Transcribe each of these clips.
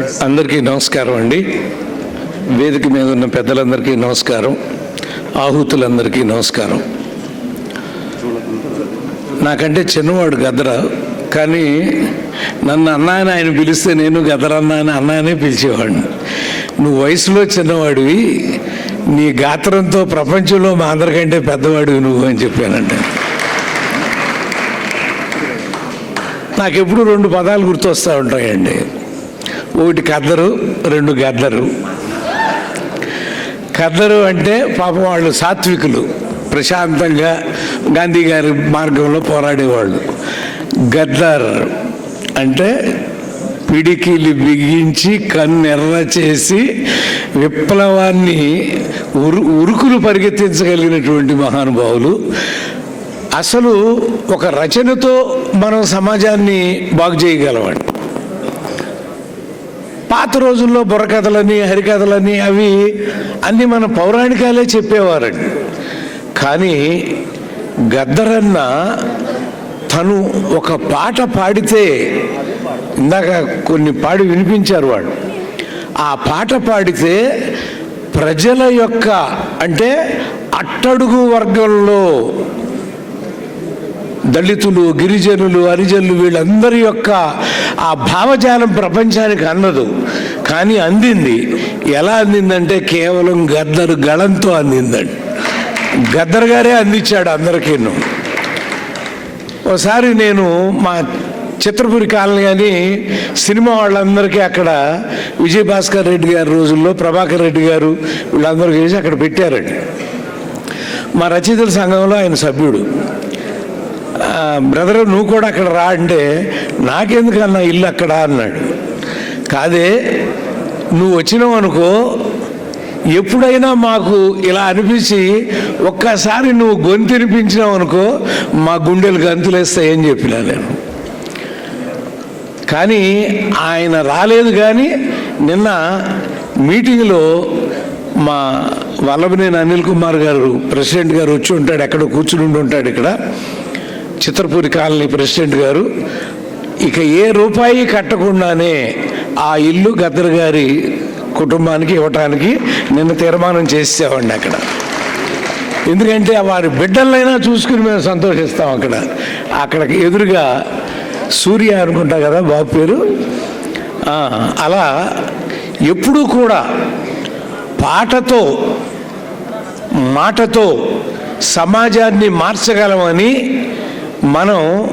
అందరికీ నమస్కారం అండి. వేదిక మీద ఉన్న పెద్దలందరికీ నమస్కారం. ఆహుతులందరికీ నమస్కారం. నాకంటే చిన్నవాడు గదర కానీ నన్ను అన్నాయని ఆయన పిలిస్తే నేను గదరన్నా అని అన్నానే పిలిచేవాడిని. నువ్వు వయసులో చిన్నవాడివి నీ గాత్రంతో ప్రపంచంలో మా అందరికంటే పెద్దవాడివి నువ్వు అని చెప్పానంటే. నాకు ఎప్పుడు రెండు పదాలు గుర్తొస్తూ ఉంటాయండి. ఒకటి కద్దరు రెండు గద్దరు. కద్దరు అంటే పాపం వాళ్ళు సాత్వికులు. ప్రశాంతంగా గాంధీ గారి మార్గంలో పోరాడేవాళ్ళు. గద్దర్ అంటే పిడికిలి బిగించి కన్నెర్ర చేసి విప్లవాన్ని ఉరు ఉరుకులు పరిగెత్తించగలిగినటువంటి మహానుభావులు. అసలు ఒక రచనతో మనం సమాజాన్ని బాగు చేయగలమండి. పాత రోజుల్లో బుర్రకథలని హరికథలని అవి అన్ని మన పౌరాణికాలే చెప్పేవారండి. కానీ గద్దరన్న తను ఒక పాట పాడితే ఇందాక కొన్ని పాడి వినిపించారు వాడు ఆ పాట పాడితే ప్రజల యొక్క అంటే అట్టడుగు వర్గంలో దళితులు గిరిజనులు హరిజనులు వీళ్ళందరి యొక్క ఆ భావజాలం ప్రపంచానికి అందదు. కానీ అందింది. ఎలా అందిందంటే కేవలం గద్దరు గళంతో అందిందండి. గద్దర్ గారే అందించాడు అందరికీ ఒకసారి నేను మా చిత్రపురి కాలనీ అని సినిమా వాళ్ళందరికీ అక్కడ విజయభాస్కర్ రెడ్డి గారి రోజుల్లో ప్రభాకర్ రెడ్డి గారు వీళ్ళందరూ చేసి అక్కడ పెట్టారండి. మా రచయితల సంఘంలో ఆయన సభ్యుడు. బ్రదర్ నువ్వు కూడా అక్కడ రా అంటే నాకెందుకన్నా ఇల్లు అక్కడ అన్నాడు. కాదే నువ్వు వచ్చినావు అనుకో ఎప్పుడైనా మాకు ఇలా అనిపించి ఒక్కసారి నువ్వు గొంతు వినిపించినావు అనుకో మా గుండెలు గంతులేస్తాయని చెప్పినా నేను. కానీ ఆయన రాలేదు కానీ నిన్న మీటింగ్లో మా వల్లభనేని అనిల్ కుమార్ గారు ప్రెసిడెంట్ గారు వచ్చి ఉంటాడు ఎక్కడ కూర్చుని ఉంటాడు ఇక్కడ. చిత్రపూరి కాలనీ ప్రెసిడెంట్ గారు ఇక ఏ రూపాయి కట్టకుండానే ఆ ఇల్లు గద్దర్ గారి కుటుంబానికి ఇవ్వటానికి నిన్న తీర్మానం చేసేవాడిని అక్కడ. ఎందుకంటే వారి బిడ్డలైనా చూసుకుని మేము సంతోషిస్తాం అక్కడ. అక్కడికి ఎదురుగా సూర్య అనుకుంటా కదా బాబు పేరు? అలా ఎప్పుడూ కూడా పాటతో మాటతో సమాజాన్ని మార్చగలమని మనం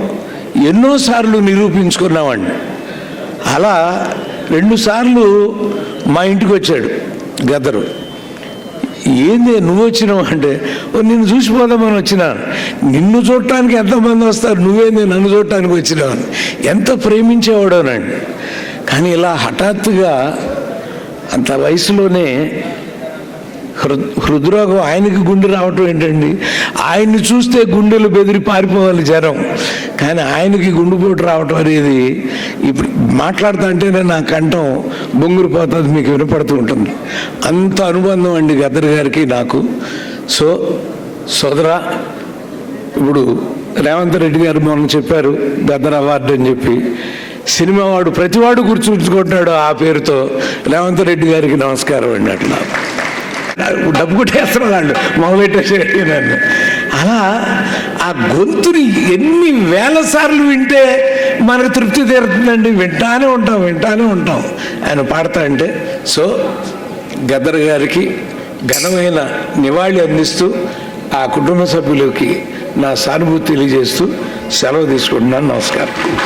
ఎన్నోసార్లు నిరూపించుకున్నామండి. అలా రెండుసార్లు మా ఇంటికి వచ్చాడు గద్దరు ఏంది నువ్వు వచ్చినావు అంటే "ఓ, నిన్ను చూసిపోదామని వచ్చినాను నిన్ను చూడటానికి ఎంతమంది వస్తారు? నువ్వేంది నన్ను చూడటానికి వచ్చినావు అని. ఎంత ప్రేమించేవాడోనండి. కానీ ఇలా హఠాత్తుగా అంత వయసులోనే హృద్రోగం ఆయనకి గుండె రావటం ఏంటండి? ఆయన్ని చూస్తే గుండెలు బెదిరి పారిపోవాలి జనం. కానీ ఆయనకి గుండెపోటు రావటం అనేది ఇప్పుడు మాట్లాడుతా అంటేనే నా కంఠం బొంగురుపోతుంది మీకు వినపడుతూ ఉంటుంది. అంత అనుబంధం అండి గద్దర్ గారికి నాకు. సో సోదరా ఇప్పుడు రేవంత్ రెడ్డి గారు మొన్న చెప్పారు గద్దర్ అవార్డు అని చెప్పి. సినిమా వాడు ప్రతివాడు గుర్తుంచుకుంటున్నాడు ఆ పేరుతో. రేవంత్ రెడ్డి గారికి నమస్కారం అండి అట్లా. డబ్బు కొట్టేస్తున్నారు వాళ్ళు. మొదలెట్టేసేది నన్ను. అలా ఆ గొంతుని ఎన్ని వేల సార్లు వింటే మనకు తృప్తి తీరుతుందండి. వింటానే ఉంటాం వింటానే ఉంటాం. ఆయన పాడతా అంటే సో గద్దర్ గారికి ఘనమైన నివాళి అందిస్తూ ఆ కుటుంబ సభ్యులకి నా సానుభూతి తెలియజేస్తూ సెలవు తీసుకుంటున్నాను. నమస్కారం.